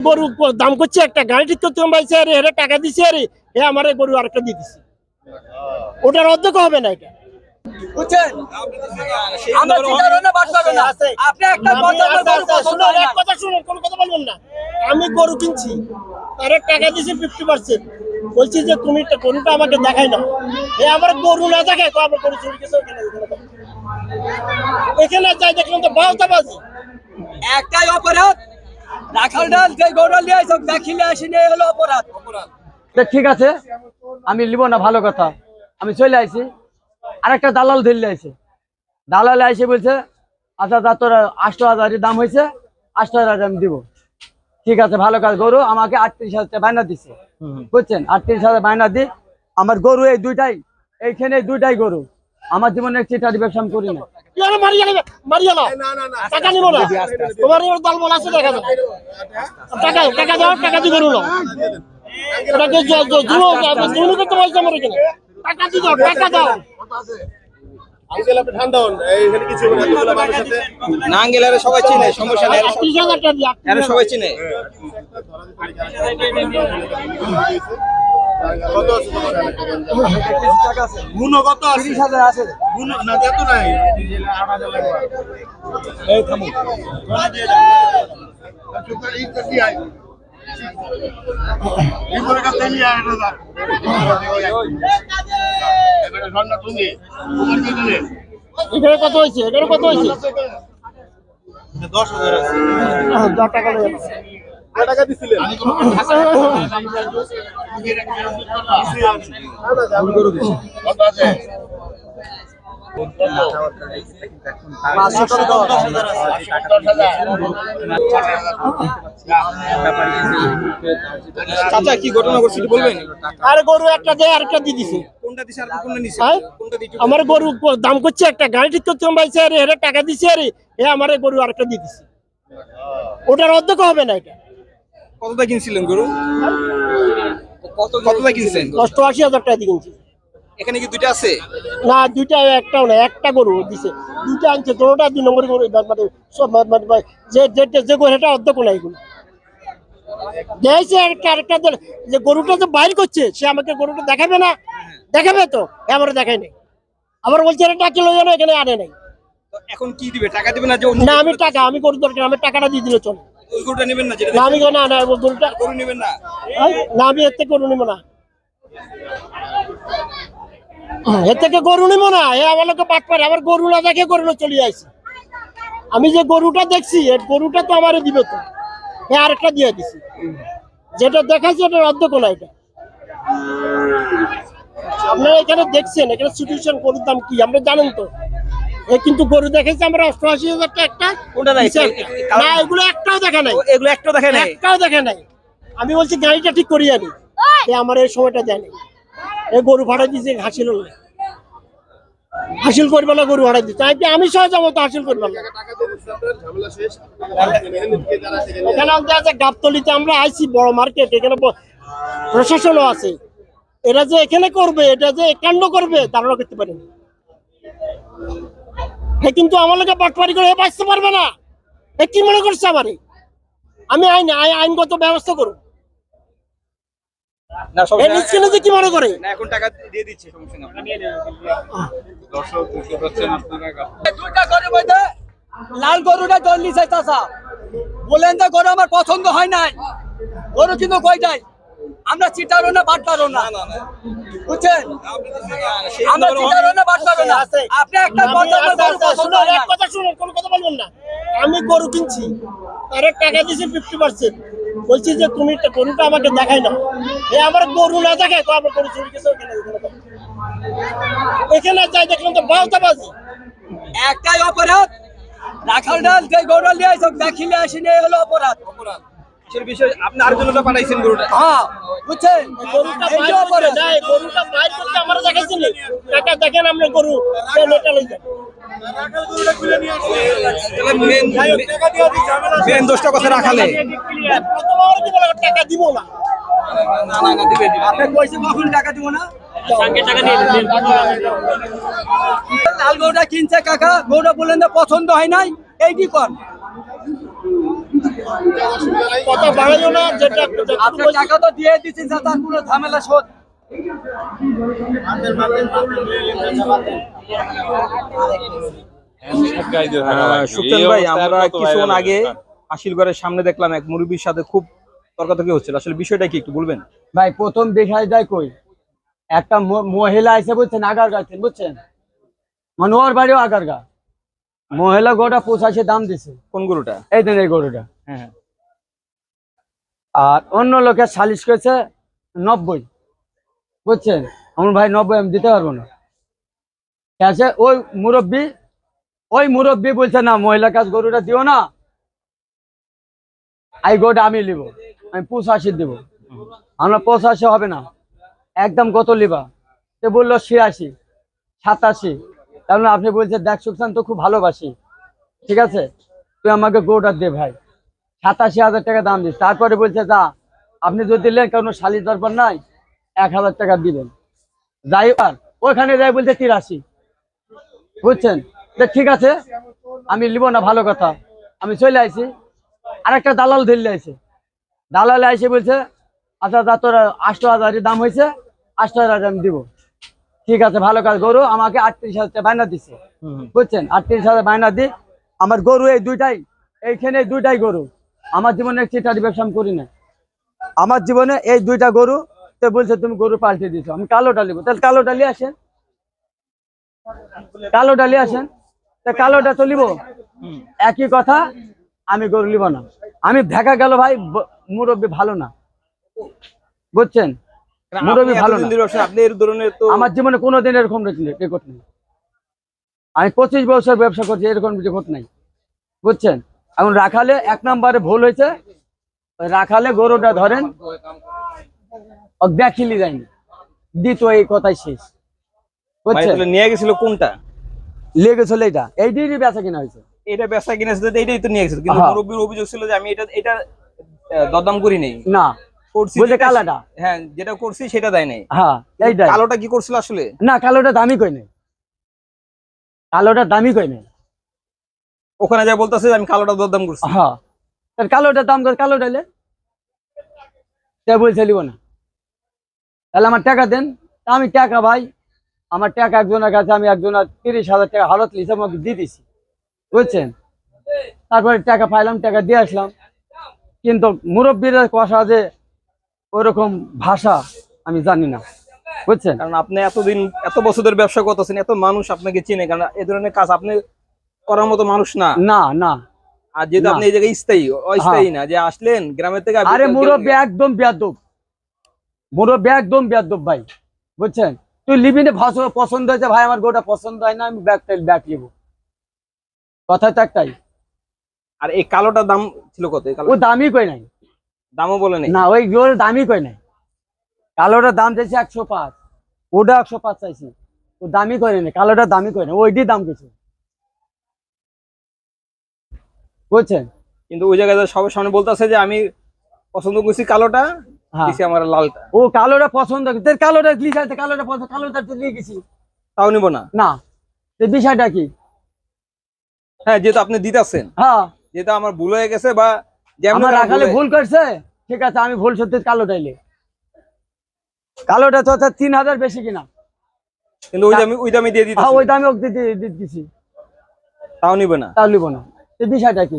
গরু দাম করছে একটা গাড়ি ঠিক করতে পারছে আরে এরা টাকা দিছে আরে এ আমার গরু আরেকটা দিয়ে দিছে। ওটার অর্ধেক হবে না এটা। আমি- গরু কিনছি আরে টাকা দিছি ফিফটি পার্সেন্ট বলছি যে তুমি গরুটা আমাকে দেখাই না এ আমার গরু না দেখায় তো আমার গরু চুরি গেছে। এখানে যাই দেখলাম তো বারোটা বাজে। একটাই অপরাধ রাখাল ডাল যে গৌড়াল দিয়ে সব দেখিলে আসেনি হলো অপরাধ। ঠিক আছে আমি নিব না ভালো কথা। আমি চলে আইছি। আরেকটা দালাল ধরলে আইছে। দালাল আইসে বলছে আচ্ছা তা তোর আষ্ট হাজারের দাম হয়েছে আষ্ট হাজার আমি দিব। ঠিক আছে ভালো কাজ। গরু আমাকে আটত্রিশ হাজার টাকা বায়না দিচ্ছে বুঝছেন? আটত্রিশ হাজার বায়না দি আমার গরু এই দুইটাই এইখানে দুইটাই গরু। আমার জীবনে চিটারি ব্যবসা আমি করি না। কি মারিয়া নেবে মারিয়া নাও। টাকা নিবো না। তোমার এবার দল বল আছে দেখা যাবে টাকা টাকা দাও টাকা দিয়ে গরু নাও এটাকে জ- জ- জুলুম জুলুম করতে বলছে আমার এখানে। টাকা দিয়ে দাও টাকা দাও। না আঙ্গেল সবাই চিনে সমস্যা নেই। এরা সবাই চিনে। কত আছে কত আছে? আছে। মুনো না এত নাই। এই থামো। এখানে কত হয়েছে? এখানে কত হয়েছে? দশ টাকা কত আছে চাচা কি ঘটনা করছে একটু বলবেন? আর গরু একটা দেয় আরেকটা দিয়ে দিছে। আর কোনটা নিছে? হ্যাঁ? কোনটা দিছে আমার গরু দাম করছে একটা গাড়ি ঠিক করতে পারছে আরে এরা টাকা দিছে আরে এ আমার গরু আরেকটা দিয়ে দিছে। ওটার অর্ধেক হবে না এটা। কতটা কিনছিলেন গরু? কত কতটা কিনছেন? অষ্টআশি হাজার টাকা দিয়ে কিনছি। এখানে কি দুইটা আছে? না দুইটা একটাও না একটা গরু দিছে। দুইটা আনছে দুটোটা দুই নম্বর গরু মানে সব মানে- মানে- মানে যে যে যে গরু এটা অর্ধেক না এগুলো দেখছে একটা আরেকটা যে গরুটা যে বাইর করছে সে আমাকে গরুটা দেখাবে না? দেখাবে তো? আমার দেখাই নাই। আবার বলছে এটা টাকা লইয়া না এখানে আনে নাই। এখন কি দিবে? টাকা দিবে না যে না আমি টাকা আমি গরু দরকার আমি টাকাটা দিয়ে দিলে চলে। ওই গরুটা নেবেন না যেটা না আমি না না ওই গরুটা গরু নেবেন না। এই, না আমি এর থেকে গরু নিবো না। এর থেকে গরু নিবো না। এ আমার লোকে পাট পারে আমার গরু না দেখে গরু না চলে আমি যে গরুটা দেখছি গরুটা তো আমারে দিবে তো। এ আরেকটা দিয়ে দিছি। যেটা দেখাচ্ছি এটা অর্ধেক না এটা। আপনারা এখানে দেখছেন এখানে সিচুয়েশন গরুর দাম কি? আমরা জানেন তো। কিন্তু গরু দেখেছি আমরা অষ্টআশি হাজার একটা কোনটা নাই? না এগুলো একটাও দেখা নাই। এগুলো একটা দেখে নাই? একটাও দেখে নাই। আমি বলছি গাড়িটা ঠিক করিয়ে আনি। এ আমার এই সময়টা দেয় নাই। এ গরু ভাড়া দিয়েছে হাসিল না হাসিল করবে না গরু ভাড়া দিচ্ছে আমি- আমি সহ যাব তো হাসিল করবে না এখানে থেকে যারা সেখানে এখানে আমাদের আছে গাবতলিতে আমরা আইছি বড় মার্কেট এখানে প্রশাসনও আছে। এরা যে এখানে করবে এটা যে একান্ন করবে ধারণা করতে পারেনি। এ কিন্তু আমার লোকে পাটপারি করে বাঁচতে পারবে না। এ কি মনে করছে আমারে? আমি আইন আই- আইনগত ব্যবস্থা করব না এ সমস্যা নিষ্কিনে যে কি মনে করে? না এখন টাকা দিয়ে দিচ্ছে সমস্যা না দুইটা গরু বইতে লাল গরুটা দল্লি চাষা বলেন গরু আমার পছন্দ হয় নাই। গরু কিন্তু আমরা চিটারও না বাটপারও না। বুঝছেন? আমরা চিটারও না বাটপারও না। আপনি একটা আমি- কথা গরু শুনুন, এক কথা শুনুন, কোনো কথা বলবেন না। আমি গরু কিনছি আরে টাকা দিয়েছি ফিফটি পার্সেন্ট বলছি যে তুমি একটা গরুটা আমাকে দেখাই না এ আমার গরু না দেখায় তো আমার গরু চুরি গেছে। এখানে যাই দেখলাম তো বারোটা বাজে একটাই অপরাধ। রাখাল ডাল যে গৌড়াল দিয়ে সব দেখিলে আসেনি হলো অপরাধ। কিসের বিষয়? আপনি আরেকজনটা পাঠাইছেন গরুটা। হ্যাঁ বুঝছেন? গরুটা বাইর যে যায়, গরুটা বাইর করতে আমার দেখাইছি টাকা দেখেন আমরা গরু। সে লই যান। মেন দোষটা কথা রাখালে। টাকা দিব না না। না না দিবে দিবে। আপনি কইছে কখন টাকা দিব না? লাল গৌড়া কিনছে কাকা গৌড়া বললেন পছন্দ হয় নাই এই কি কর? কথা বাড়াইও না যেটা আপনি টাকা তো দিয়ে দিচ্ছেন পুরো ঝামেলা শোধ। আহ, ভাই আমরা কিছুক্ষণ আগে সামনে দেখলাম এক মুরব্বীর সাথে খুব তর্কাতর্কি হচ্ছিল। আসলে বিষয়টা কি একটু বলবেন? ভাই প্রথম দেখায় যায় কই? একটা ম- মহিলা এসে বুঝছেন আগার গাছেন বুঝছেন? মানে ওর বাড়িও আগার গা মহিলা গোটা পঁচাশি দাম দিছে। কোন গরুটা? এই দেন এই গরুটা। হ্যাঁ হ্যাঁ। আর অন্য লোকের সালিশ করেছে নব্বই। বুঝছেন? আমার ভাই নব্বই আমি দিতে পারব না। আছে? ওই মুরব্বী ওই মুরব্বী বলছে না মহিলা কাজ গরুটা দিও না। এই গরুটা আমি নিব। আমি পঁচাশি দিব। আমরা পঁচাশি হবে না। একদম কত লিবা। সে বলল ছিয়াশি সাতাশি। মানে আপনি বলছেন, দেখ সুখান তো খুব ভালোবাসি। ঠিক আছে? তুই আমাকে গরুটা দে ভাই। সাতাশি হাজার টাকা দাম দিস। তারপরে বলছে, যা, আপনি যদি দিলেন কোনো শালির দরবার নাই, এক হাজার টাকা দিবেন। যাই আর ওখানে যাই বলছে তিরাশি। বুঝছেন? তো ঠিক আছে? আমি নিব না, ভালো কথা। আমি চলে আইছি। আরেকটা দালাল ধরলে আছে দালালে এসে বলছে আচ্ছা যা, তোর আষ্ট হাজারের দাম হয়েছে আষ্ট হাজার আমি দিব। ঠিক আছে ভালো কাজ। গরু আমাকে আটত্রিশ হাজার বায়না দিছে। বুঝছেন? আটত্রিশ হাজার বায়না দি আমার গরু এই দুইটাই এইখানে এই দুইটাই গরু। আমার জীবনে চিটারি ব্যবসা আমি করি না আমার জীবনে এই দুইটা গরু তো বলছে তুমি গরু পাল্টে দিছো। আমি কালো ডালিব তাহলে কালো ডালি আসেন। কালো ডালি আসেন। তা কালোটা তো লিব একই কথা আমি গরু লিব না। আমি দেখা গেল ভাই মুরব্বী ভালো না। বুঝছেন? মুরব্বী ভালো আপনি এর ধরনের তো আমার জীবনে কোনোদিন এরকম রেকর্ড নেই আমি পঁচিশ বছর ব্যবসা করছি এরকম রেকর্ড নাই। বুঝছেন? এখন রাখালে এক নম্বরে ভুল হয়েছে। রাখালে গরুটা ধরেন দেখিলি যায়নি। দ্বিতীয় এই কথাই শেষ। বুঝছেন? নিয়ে গেছিল কোনটা? লেগেছিল এটা এই দিয়ে বেচা কিনা হয়েছে। এটা কিনেছে তো এটাই তো নিয়ে গেছিল। কিন্তু হ্যাঁ। মুরব্বীর অভিযোগ ছিল যে আমি এটা এটা আহ, দরদাম করি নেই। না। কালাটা? হ্যাঁ যেটা করছি সেটা দেয় নাই। হ্যাঁ কালোটা কি করছিল আসলে? না কালোটা দামি কই নেই। কালোটা দামি কই নেই। ওখানে যা বলতেছে আমি কালোটা দরদাম করছি। হ্যাঁ তার দাম কত? কালো ডাইলে সে বলছে লিব না। তাহলে আমার টাকা দেন। তা আমি টাকা ভাই আমার টাকা একজনের কাছে আমি একজনের তিরিশ হাজার টাকা হালত লিসে আমাকে দিয়ে দিছি। বুঝছেন? তারপরে টাকা পাইলাম টাকা দিয়ে আসলাম। কিন্তু মুরব্বীরা কষা যে ওরকম ভাষা আমি জানি না। বুঝছেন? কারণ আপনি এতদিন এত বছরের ব্যবসা করতেছেন এত মানুষ আপনাকে চিনে কারণ এ ধরনের কাজ আপনি করার মতো মানুষ না। না না। আর যেহেতু আপনি এই জায়গায় স্থায়ী অস্থায়ী না যে আসলেন গ্রামের থেকে আরে মুরব্বী একদম বেয়াদব। মুরব্বী একদম বেয়াদব ভাই। বুঝছেন? তুই লিবি ভাষা পছন্দ হয়েছে ভাই আমার গোটা পছন্দ হয় না আমি ব্যাগ ব্যাগ নিবো। কথা তো একটাই। আর এই কালোটার দাম ছিল কত? এই ও দামই কই নাই। দামও বলে নেই। না ওই গোর দামই কই নাই। কালোটার দাম চাইছে একশো পাঁচ। ওটা একশো পাঁচ চাইছি। ও দামই করে নাই কালোটার দামই করে নাই ওইটি দাম কিছু বুঝছেন? কিন্তু ওই জায়গায় সবার সামনে বলতেছে যে আমি পছন্দ করছি কালোটা হ্যাঁ। দিছি আমার লালটা। ও কালোটা পছন্দ তোর কালোটা লিখাতে কালোটা পছন্দ কালোটা তো নিয়ে গেছি তাও নিব না? না। তো বিষয়টা কি? হ্যাঁ যেহেতু আপনি দিতেছেন। হ্যাঁ। যেহেতু আমার ভুল হয়ে গেছে বা আমার রাখালে ভুল করছে ঠিক আছে আমি ভুল সত্যি কালো ডাইলে। কালোটা তো অর্থাৎ তিন হাজার বেশি কিনা। কিন্তু ওই দামে ওই দামে দিয়ে দিতে হ্যাঁ ওই দামে দিচ্ছি তাও নিবে না। তাও নিব না। এই বিষয়টা কি?